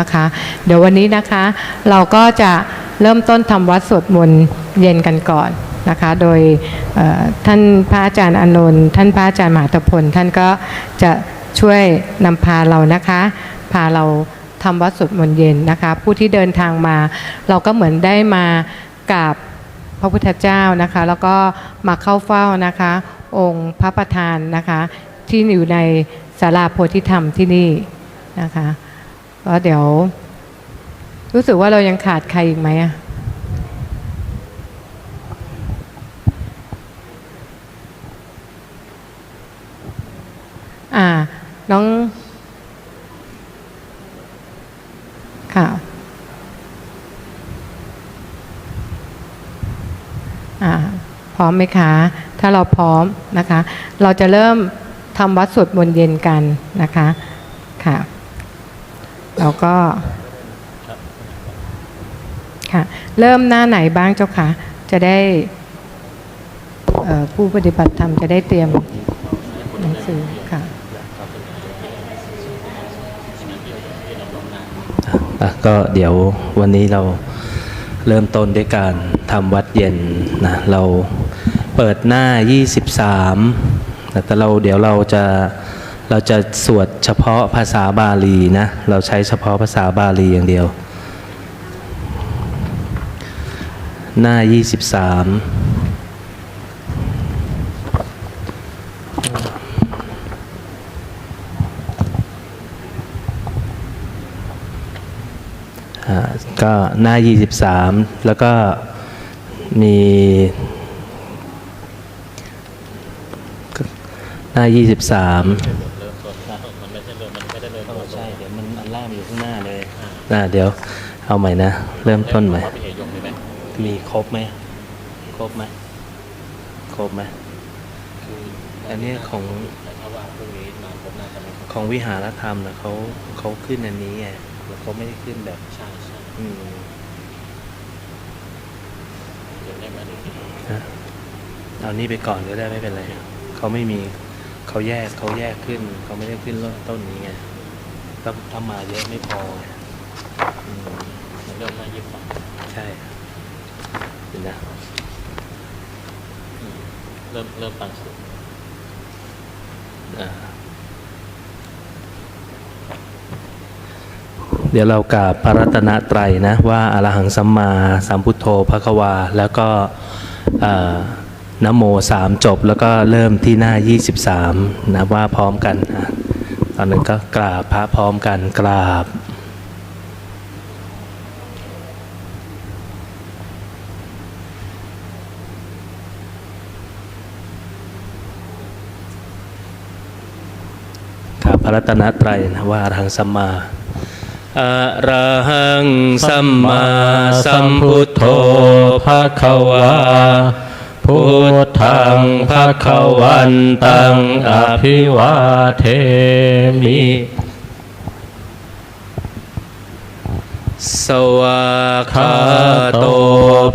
นะคะเดี๋ยววันนี้นะคะเราก็จะเริ่มต้นทำวัดสวดมนต์เย็นกันก่อนนะคะโดยท่านพระอาจารย์อนนท์ท่านพระอาจารย์มหาตพลท่านก็จะช่วยนำพาเรานะคะพาเราทำวัดสวดมนต์เย็นนะคะผู้ที่เดินทางมา เราก็เหมือนได้มากราบพระพุทธเจ้านะคะแล้วก็มาเข้าเฝ้านะคะองค์พระประธานนะคะที่อยู่ในศาลาโพธิธรรมที่นี่นะคะ ก็เดี๋ยว รู้สึกว่าเรายังขาดใครอีกไหมอะอ่า น้อง ค่ะอ่า พร้อมไหมคะ ถ้าเราพร้อมนะคะ เราจะเริ่มทำวัดสวดมนต์เย็นกันนะคะ ค่ะ เราก็ค่ะเริ่มหน้าไหนบ้างเจ้าคะจะได้ผู้ปฏิบัติธรรมจะได้เตรียมหนังสือค่ะก็เดี๋ยววันนี้เราเริ่มต้นด้วยการทำวัดเย็นนะเราเปิดหน้า 23แต่เราเดี๋ยวเราจะ เราจะสวดเฉพาะภาษาบาลีนะ เราใช้เฉพาะภาษาบาลีอย่างเดียว หน้า 23อ่าก็หน้า 23 แล้วก็มีหน้า 23 อ่าเดี๋ยวเอาใหม่นะ เริ่มต้นใหม่ มีครบไหมครบไหมครบไหมอันนี้ของของวิหารธรรมนะเขาเขาขึ้นอันนี้ไงแล้วเขาไม่ได้ขึ้นแบบใช่ใช่อืมเดี๋ยวได้มาดูนะเอานี่ไปก่อนก็ได้ไม่เป็นไรเขาไม่มีเขาแยกเขาแยกขึ้นเขาไม่ได้ขึ้นต้นนี้ไงถ้าถ้ามาเยอะไม่พอไงอืมมัน เริ่มหน้ายี่สิบสองใช่เห็นนะอืมเริ่มเริ่มปันสุดอ่าเดี๋ยวเรากราบพระรัตนตรัยนะ ว่าอรหังสัมมาสัมพุทโธพระควา แล้วก็อ่านะโมสามจบแล้วก็เริ่มที่หน้า 23 นะว่าพร้อมกันนะตอนนั้นก็กราบพระพร้อมกันกราบ พระรัตนตรัยนะว่าอรหังสัมมาอระหังสัมมาสัมพุทโธภะคะวาพุทธังภะคะวันตังอภิวาเทมิสวาคาโต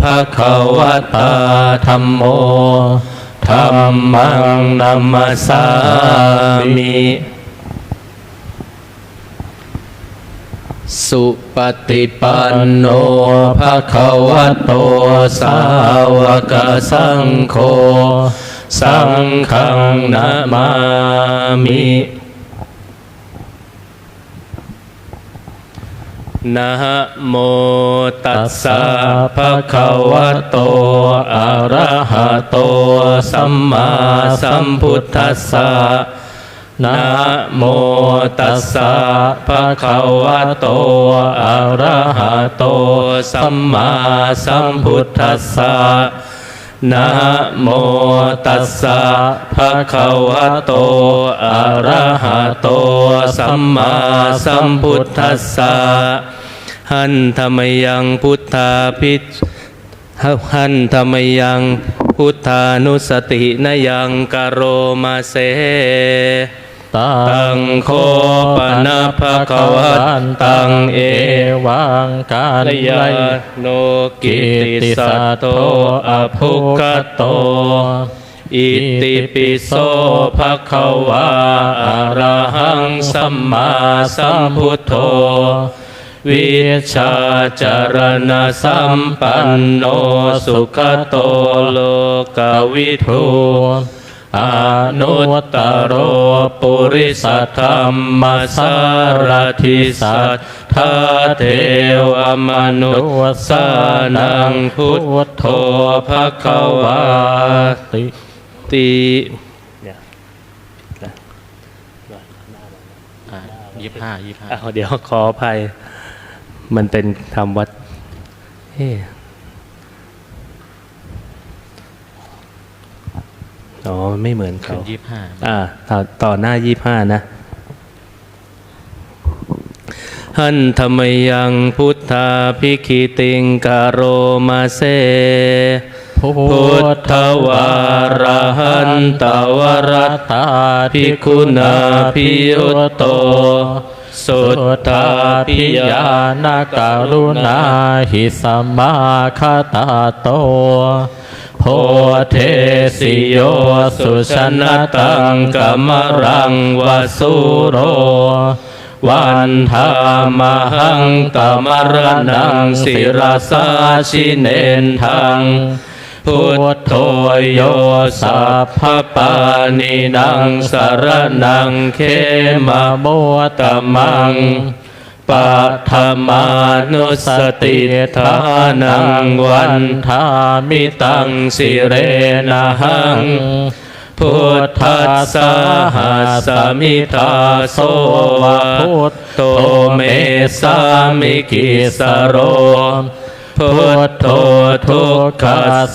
ภะคะวะตาธัมโมธัมมังนัมมัสสามิ สุปฏิปันโนภะคะวะโตสาวกสังโฆสังฆนามามินะโมตัสสะภะคะวะโต อะระหะโต สัมมาสัมพุทธัสสะ นะโมตัสสะภะคะวะโต อะระหะโต สัมมาสัมพุทธัสสะนะโมตัสสะภะคะวะโต อะระหะโต สัมมาสัมพุทธัสสะหันธรรมยังพุทธาพิจหันธรรมยังพุทธานุสตินยังกโรมาเส ตังโคปนะภะคะวันตังเอวังการลยาโนกิติสัตโตอภุกโต อิติปิโสภะคะวาอะระหังสัมมาสัมพุทโธวิชาจารณสัมปันโนสุขโตโลกวิทู อนุตตโรปุริสธรรมสารทิสัทธาเทวมนุษสานังพุทโธภควาติติอ่ายี่ห้ายี่ห้าอ้าวเดี๋ยวขออภัย มันเป็นคำวัดเอ๊ อ๋อมันไม่เหมือนขึ้เขานยี่ห้าอ่าต่อต่อหน้ายี่ห้านะหันธรรมยังพุทธาพิคิติงกาโรมาเซพุพุทธวาระหันตวรตาภิกขุนาภิยุตโต สุทธาภิพิยายานาการุณาหิสมมาคาตาโต โพเทสิโยสุชนะตังกมรังวสุโร วันธามหังกัมรนังศิรสาชิเนนทังพุทโธโยสัพพปานินังสารนังเขมโมตมัง ปัทมานุสติทานังวันทามิตังสิเรนะหังพุทธัสสะหัสมิทาโสวะพุทโตเมสามิกิสโรพุทโธทุกข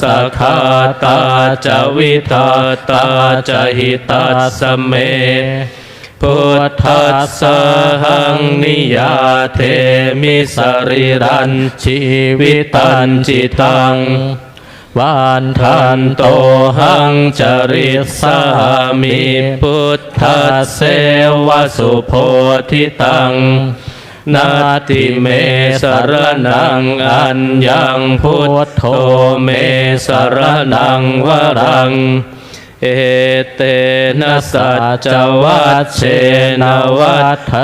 สขาตาจวิตาตาจหิตัสสเม พุทธัสสะหังนิยาเทมิสริรันชีวิตันจิตังวันทันโตหังจริสามิพุทธเสวสุโพธิตังนาติเมสรนังอัญญังพุทโธเมสรนังวรัง เอเตนะสัจวัชเชนวัฏไท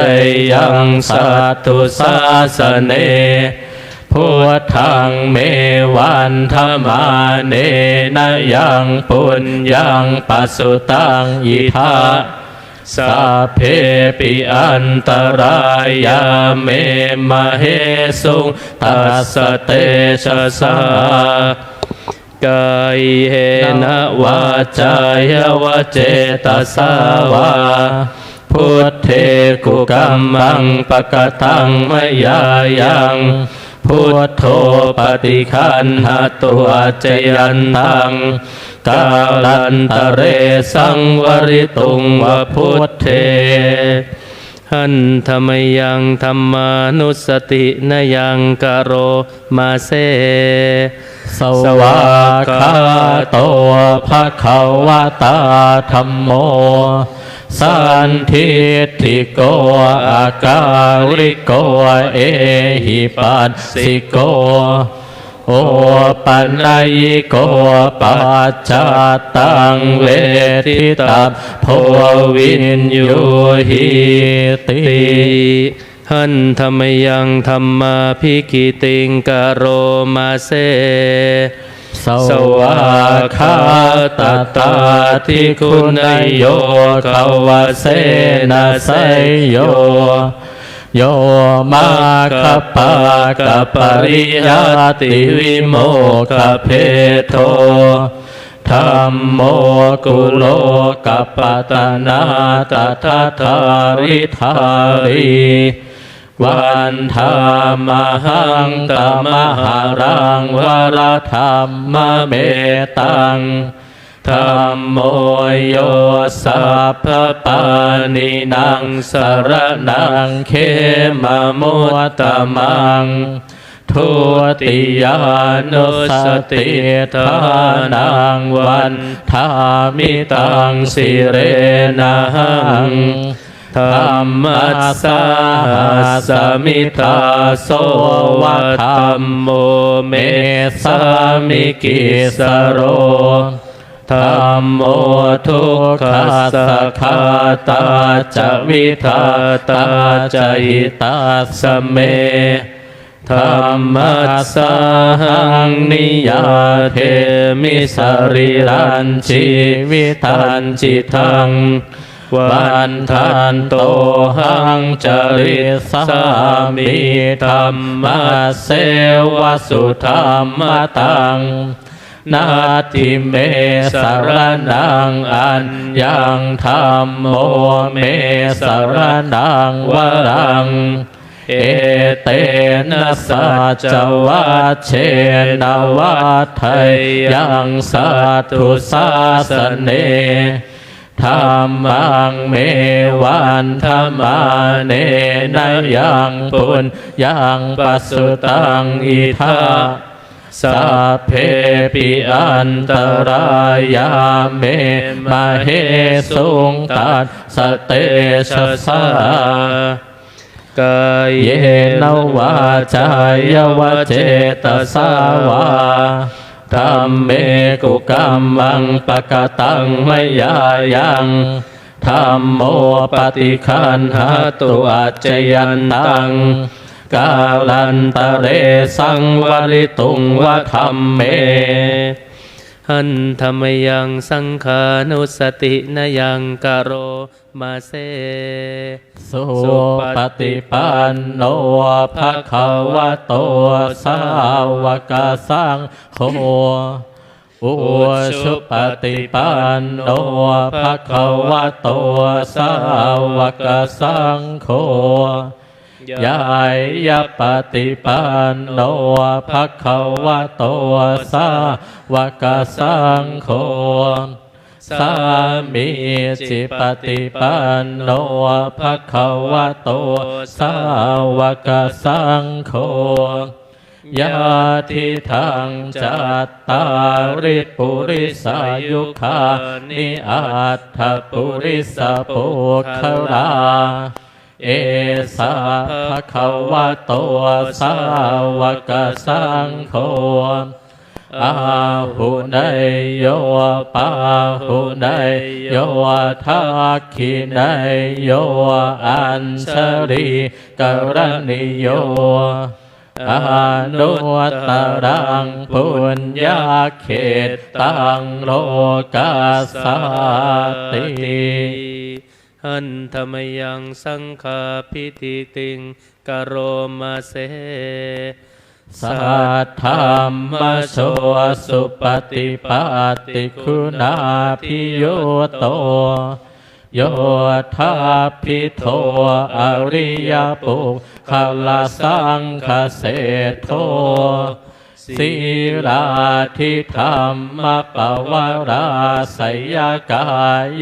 ยังสัตตุสาสเนพุทธังเมวันธรรมาเนนยังปุญญังปัสสุตังยิทาสัพเพปิอันตรายาเมมะเหสุงตัสเตชะสา กายเหนะวาจายวเจตสาวาพุทเทกุกัมมังปะกตังมยายังพุทโธปฏิคันหาตัวเจยันตังกาลันตเรสังวริตุงวพุทเท หันธรรมยังธรรมานุสตินยังกโรมาเซสวาคาโตภะคะวะตาธรรมโม สันทิติโกอาการิโกเอหิปัสสิโก ปัญญโกปัจจาตังเวทิตาโพวินโยหิติหันธรรมยังธรรมาพิกิติงกโรมาเซสวาคาตตาทิคุณโยกวเสนาไสโย โยมาคปากปริยาติวิโมกเพโทธรรมโมกุโลกัปตนาตถาธาริธารีวันธามหังตมหารังวรธรรมเมตัง ธรรมโมโยสัพพปานินางสารนังเขมมุตตมังทุติยานุสติทานังวันทามิตังสิเรนังธรรมัสสาสมิทาโสวะธรรมโมเมสามิกิสโร ธรรมโมทุกขัสคาตาจะวิทาตาจะหิตาสเมธรรมัสหังนิยาเทมิสริรันชีวิตันจิตังวันทันโตหังจริสามิธรรมเสวสุธรรมตัง นาทิเมสรนังอัญญังธรรมโมเมสรนังวรังเอเตนะสัจวัชเชนวัฏไทยังสัตุสาสเนธรรมังเมวันธรรมาเนนยังปุญยังปัสสุตังอิทา สัพเพปิอันตรายาเมมาเหสุงตัสสเตชะสากายเยนวาจายวเจตสาวาธรรมเมกุกรรมังปะกตังไมยายังธรรมโมปฏิคันหาตุอาจยันตัง กาลันตะเรสังวริตุงวะธรรมเม หันธรรมยังสังขานุสตินยังกโรมาเซ สุปฏิปันโนภะคะวะโตสาวกสังโฆอุชุปฏิปันโนภะคะวะโตสาวกสังโฆ ยายาปฏิปันโนภะคะวะโตสาวกสังโฆสามีจิปฏิปันโนภะคะวะโตสาวกสังโฆยาทิทังจัตตาริปุริสายุคานิอัตถปุริสปุคลา เอสาภะคะวะโตสาวกสังโฆอาหุนยโยปาหุนยโยทักขินยโยอัญชริกรณิโยอนุตรังปุญญาเขตตังโลกาสาติ หันธรรมยังสังฆาพิติติงกโรมาเซสัทธรรมโสสุปฏิปัติคุณาพิโยโตโยธาพิโทอริยปุคลาสังคเสโท ศีลาทิธรรมปวาราสยกา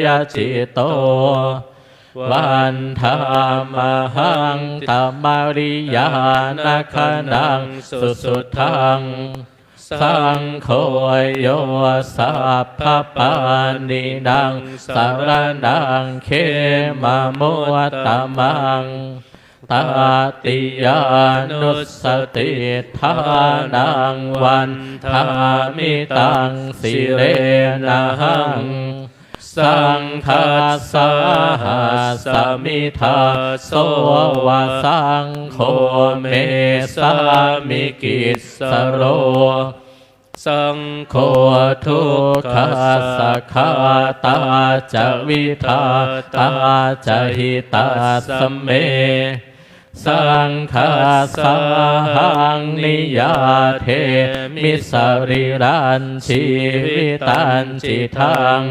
ยจิตโต วันธามหังตมาริยานาคนังสุสุทังสังโฆโยสัพพปานินังสารนังเขมามุตตมัง ตาติยานุสติทานังวันทามิตังสิเรนะหังสังฆาสาหัสมิทาโสวะสังโฆเมสามิกิสโรสังโคทุกขสะขาตาจวิทาตาจหิตาสเม สังฆาสาหังนิยาเทมิสริรันชีวิตันจิทัง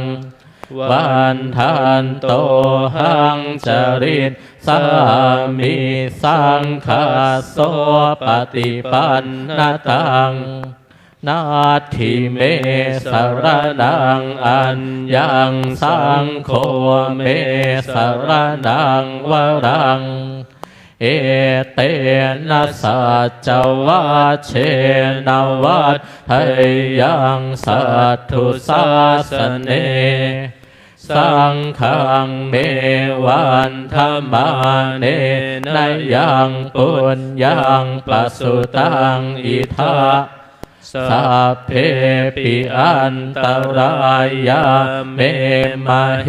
วันทันโตหังจริตสามีสังฆาโสปฏิปันนตังนาทิเมสรนังอัญญังสังโฆเมสรนังวรัง เอเตนะสัจวัชเชนวัฏไทยังสัตถุสาสเน สังฆังเมวันธรรมาเนนยังปุญญังปสุตังอิทาสัพเพปิอันตรายาเมมาเฮ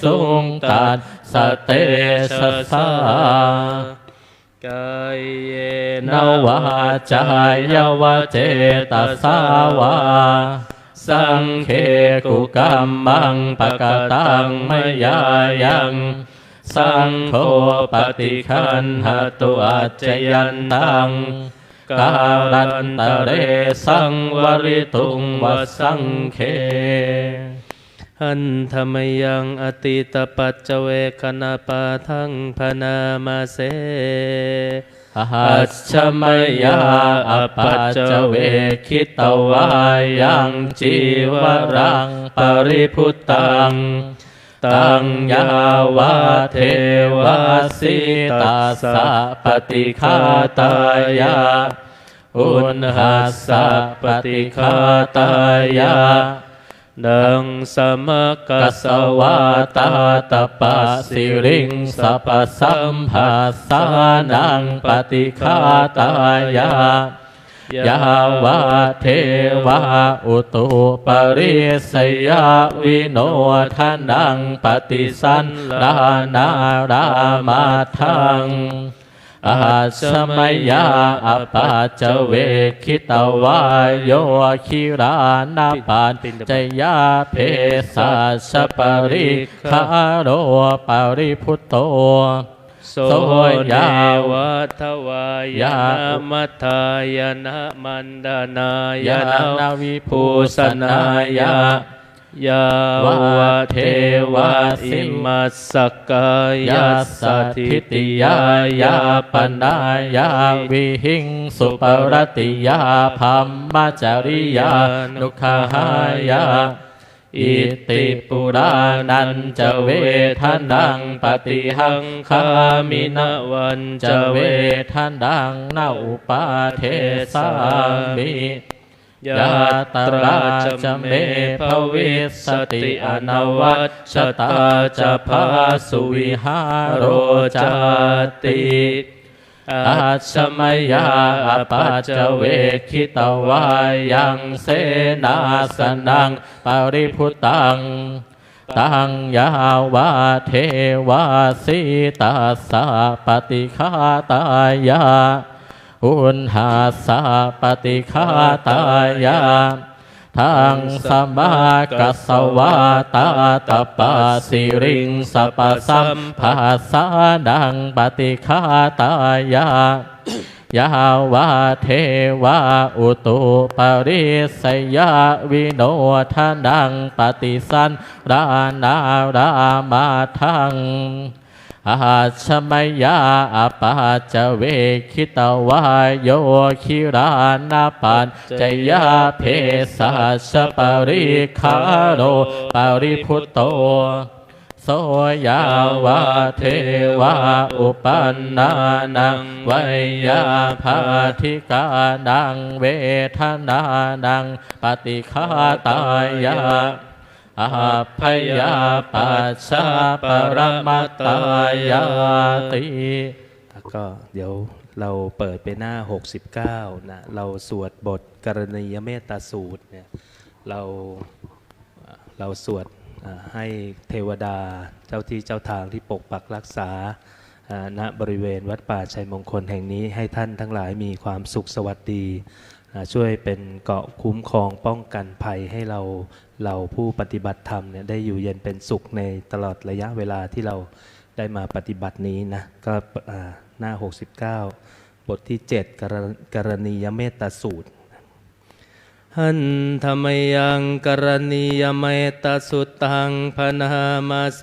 สุงตัส สะเตสะสากายเยนวาจายวเจตสาวาสังเคกุกัมมังปะกตังมยายังสังโฆปฏิคันหตุอาจจยันตังกาลันตะเรสังวริตุงวสังเค หันธรรมยังอติตปัจเวคณปาทังพนามาเสหัชชมยาอปัจเวคิตวายังจีวรังปริพุตตังตังยาวาเทวสิตาสะปฏิคาตายาอุณหัสสะปฏิคาตายา ดังสมกักัสวาตาตปะสิริงสัพสัมภาสานังปฏิคาตายายาวาเทวาอุตุปริสยาวิโนทานังปฏิสันลานารามาทัง อาสมยาอปาจเวคิตวายโยคิรานาปันจยาเพสัสปริคาโรปริพุตโตโสเนวัทวายามัทธายนะมันดานายนะนาวิภูภูสสนานายา ยาวะเทวะอิมัสสกายาสถิติยายาปนายาวิหิงสุปรติยาพัมมาจาริยานุขหายาอิติปุรานันจะเวทนังปฏิหังคามินวันจะเวทนังนาอุปาเทสามิ ยาตราราจะจะเมภวิสติอนวัวัชตาจะพาสุวิหารโรจาจาติอาชมยาอปัจจเวคิตวายังเสนาสนังปริพุตังตังยาวาเทวาสิตาสะปฏิคาตายา อุณหาสะปฏิคาตายาทังสมากัสสวาตาตปาสิริงสปะสัมภาสาดังปฏิคาตายายาวาเทวาอุตุปริสยาวิโนทานังปฏิสันรานารามาทัง อาชมยาอปาจเวคิตวายโยคิรานาปันจยาเพสัสปริคาโรปริพุตโตโสยาวาเทวาอุปันนานังไวยาภาธิกานังเวทนานังปฏิคาตายา อาพยาปัสสะปรมัตตายาติแล้วก็เดี๋ยวเราเปิดไปหน้า 69 นะ เราสวดบทกรณียเมตตาสูตรเนี่ย เราเราสวดให้เทวดาเจ้าที่เจ้าทางที่ปกปักรักษาณบริเวณวัดป่าชัยมงคลแห่งนี้ให้ท่านทั้งหลายมีความสุขสวัสดี ช่วยเป็นเกาะคุ้มครองป้องกันภัยให้เรา เราผู้ปฏิบัติธรรมเนี่ยได้อยู่เย็นเป็นสุขในตลอดระยะเวลาที่เราได้มาปฏิบัตินี้นะก็อ่าหน้า 69 บทที่7กรกรณียเมตตาสูตรหันธรรมยังกรณียเมตตาสุตังพนามาเส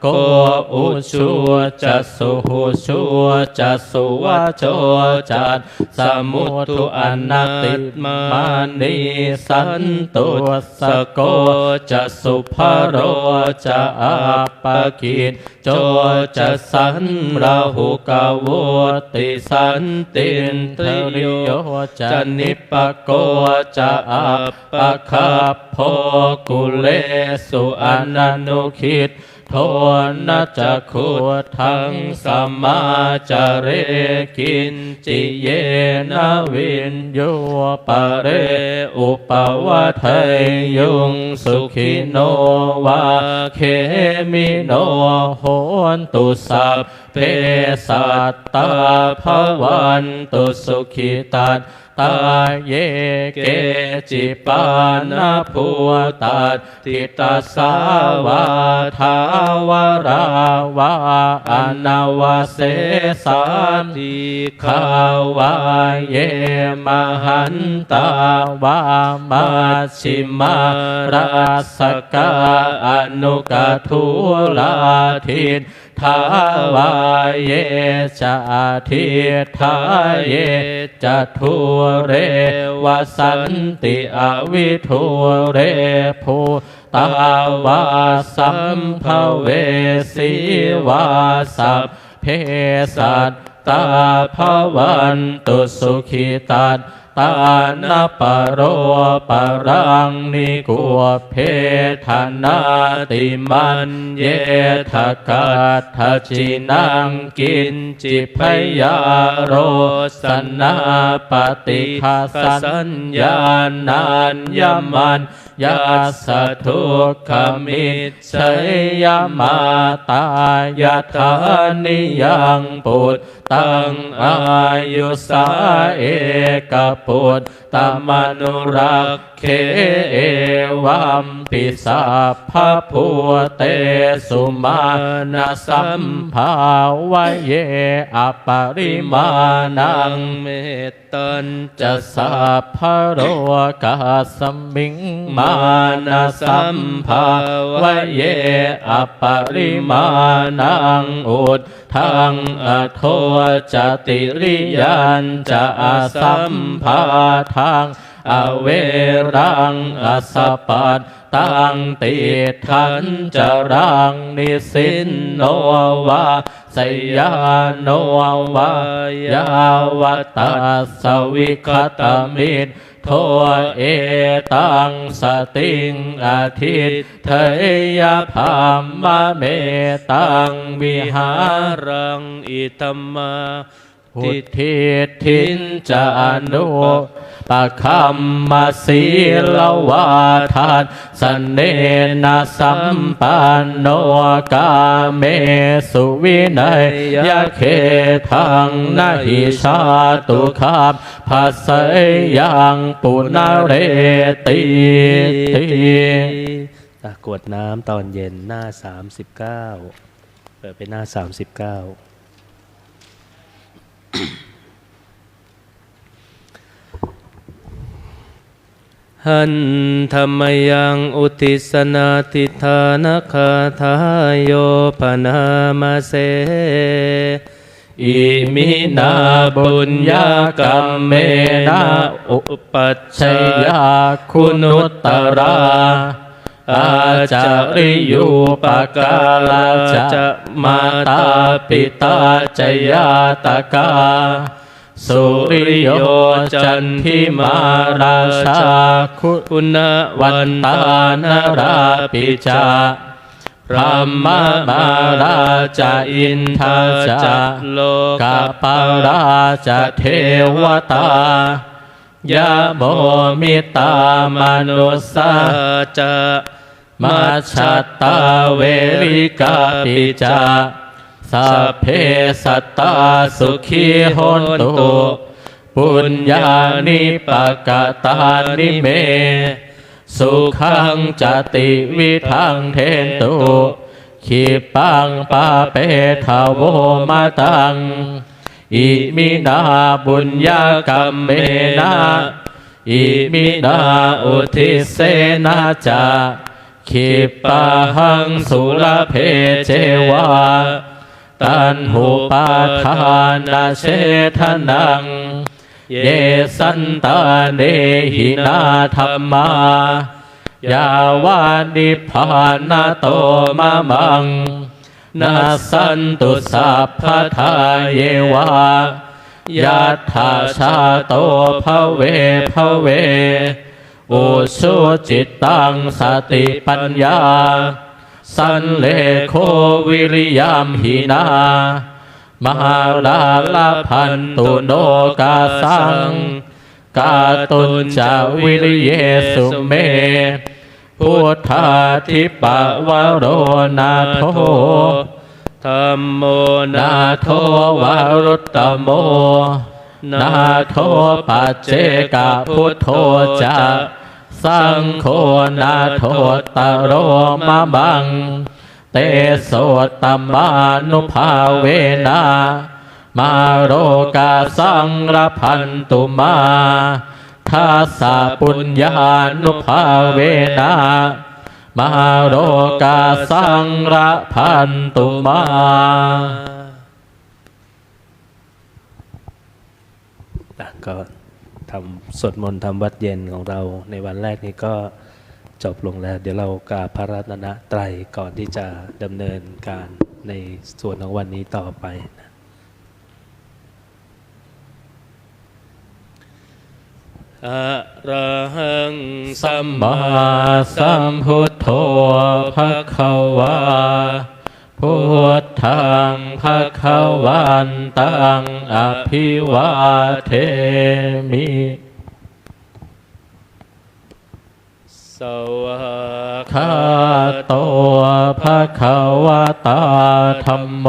ตตกุสเลนะยันตังสันตังปะทังอภิสัมเมจะสักโกอุชัวจะสุหุชัวจะสุวะโจจัตสมุทุอนัตติมานีสันตุสโกจะสุภโรจะอาปกิจโจจะสันราหุกาวติสันตินทริโยจะนิปโกจะอาปะคัพโพกุเลสุอนันุคิด โทนะจะขุทังสัมมาจเรกินจิเยนวินโยปะเรอุปวัฏยยุงสุขิโนวาเคมิโนโหนตุสัพเพสัตตาภวันตุสุขิตัต ตาเยเกจิปานาภูตัดทิตาสาวาทาวราวาอนาวาเสสานติขาวาเยมหันตาวามาชิมาราสกาอนุกทุลาทิน ทาวาเยจะทิทาเยจะทุเรวสันติอวิทุเรภูตาวาสัมภเวสีวาสัพเพสัตตาภวันตุสุขิตัต ตานาปโรปรังนิกุเพทนาติมันเยทกัตถจินังกินจิพยาโรสนาปฏิคาสัญญาณานยมัน ยาสทุกขมิตชัยยมาตายาธานิยังปุตตังอายุสาเอกปุตตมนุรัก เขเอวัมปิสัพพะพัวเตสุมาณสัมภาวะเยอปริมาณังเมตตันจะสัพพโรกาสมิงมานะสัมภาวะเยอปริมาณังอุดทังอโทจติริยันจะสัมภาทัง อเวรังอสปัตตังติทันจรังนิสินโนวาสยาโนวายาวตาสวิคตมิตโทเอตังสติงอาทิตเทยพามมะเมตังวิหารังอิตมา พุทธิทินจานุปะคัมมาสีลวาทานสเนนะสัมปันโนกาเมสุวินัยยะเคทังนาหิชาตุคาบภาษยังปุนาเรติติกรวดน้ำตอนเย็นหน้า 39 เปิดไปหน้า 39 หันธรรมยังอุติสนาติธานคาทายโยปนามาเส อิมินาบุญญากรรมเมนะอุปัชชยาคุณุตตรา อาจาริยูปกาลาจะมาตาปิตาจยาตกาสุริโยจันทิมาราชาคุณวันตาตานราปิจาพระมามาราชาอินทาจาโลกาปาราชเทวตายะโมมิตามนุสสาจะ มาชัตตาเวริกาปิจาสัพเพสัตตาสุขีหนตุปุญญานิปกตานิเม สุขังจติวิทังเทนตุขีปังปาเปทาโวมาตัง อิมินาบุญญากรรมเมนะอิมินาอุทิเสนาจา ขิปะหังสุรเพเจวาตันหูปาทานาเชทนัง เยสันตาเนหินาธรรมายาวานิพานาโตมะมังนาสันตุสัพพทาเยวายัตถาชาโตภเวภเว อุสุจิตตังสติปัญญา สันเลโควิริยามหินามหาลาลาพันตุโนกาสังกาตุนจาวิริเยสุเม พุทธาทิปะวโรนาโทธรรมโมนาโทวารุตตโม นาโทปัจเจกพุทโธจะ สังโฆนาโทตโรมะบัง เตโสตมานุภาเวนะมาโรกาสังรพันตุมาทัสสะปุญญานุภาเวนะมาโรกาสังรพันตุมาก็ ทำสวดมนต์ทำวัดเย็นของเราในวันแรกนี้ก็จบลงแล้ว เดี๋ยวเรากราบพระรัตนตรัยก่อนที่จะดำเนินการในส่วนของวันนี้ต่อไปนะอะระหังสัสัมมมามาสัมพุทโธภะคะวาพุท ธังภะคะวันตังอภิวาเทมิสวะคาโตภะคะวะตาธัมโม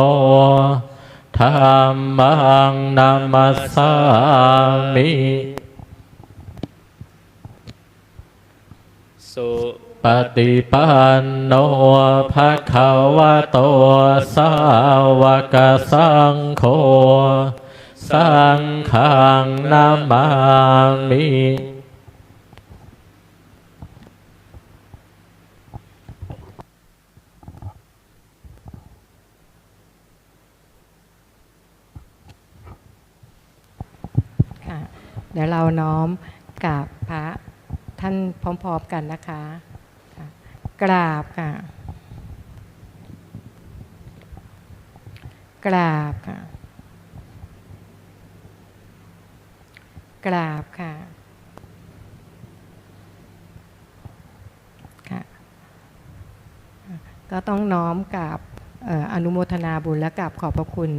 ธัมมังนามัสสามิสุ ปฏิปันโนภะคะวะโตสาวกสังโฆสังฆังนามามิเดี๋ยวเราน้อมกราบพระท่านพร้อมๆกันนะคะ กราบค่ะ กราบค่ะ กราบค่ะค่ะก็ต้องน้อมกับอนุโมทนาบุญและกับขอบพระคุณ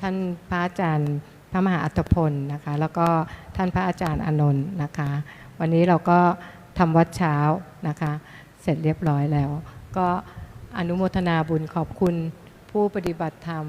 ท่านพระอาจารย์พระมหาอัตพลนะคะ แล้วก็ท่านพระอาจารย์อนนท์นะคะ วันนี้เราก็ทำวัดเช้านะคะ เสร็จเรียบร้อยแล้ว ก็อนุโมทนาบุญขอบคุณผู้ปฏิบัติธรรม